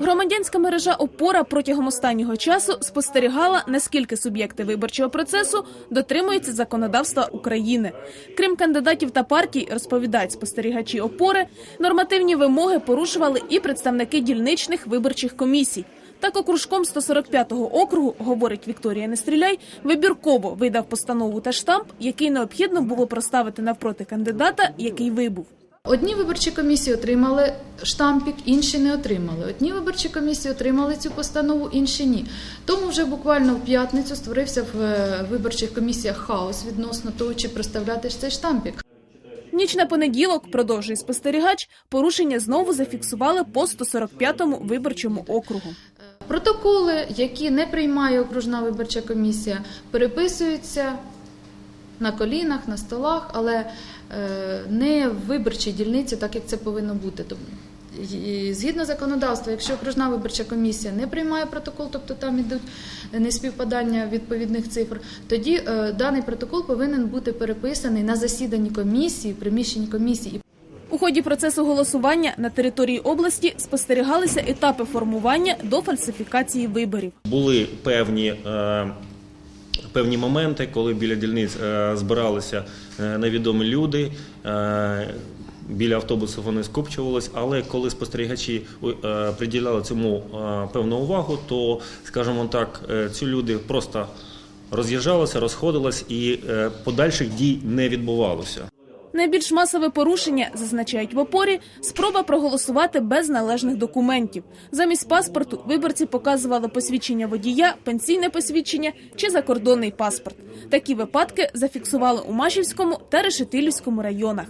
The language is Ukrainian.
Громадянська мережа опора протягом останнього часу спостерігала, наскільки суб'єкти виборчого процесу дотримуються законодавства України. Крім кандидатів та партій, розповідають спостерігачі опори, нормативні вимоги порушували і представники дільничних виборчих комісій. Так, окружком 145-го округу, говорить Вікторія Нестріляй, вибірково видав постанову та штамп, який необхідно було проставити навпроти кандидата, який вибув. Одні виборчі комісії отримали штампік, інші не отримали. Одні виборчі комісії отримали цю постанову, інші ні. Тому вже буквально в п'ятницю створився в е, виборчих комісіях хаос відносно того, чи проставляти цей штампік. Ніч на понеділок, продовжує спостерігач, порушення знову зафіксували по 145-му виборчому округу. Протоколи, які не приймає окружна виборча комісія, переписуються на колінах, на столах, але е, не в виборчій дільниці, так як це повинно бути. І Згідно законодавства, якщо окружна виборча комісія не приймає протокол, тобто там ідуть неспівпадання відповідних цифр, тоді е, даний протокол повинен бути переписаний на засіданні комісії, приміщенні комісії. У ході процесу голосування на території області спостерігалися етапи формування до фальсифікації виборів. Були певні, е, певні моменти, коли біля дільниць е, збиралися е, невідомі люди. Е, Біля автобусу вони скупчувались, але коли спостерігачі приділяли цьому певну увагу, то, скажімо так, ці люди просто роз'їжджалися, розходились і подальших дій не відбувалося. Найбільш масове порушення, зазначають в опорі, спроба проголосувати без належних документів. Замість паспорту виборці показували посвідчення водія, пенсійне посвідчення чи закордонний паспорт. Такі випадки зафіксували у Машівському та Решетилівському районах.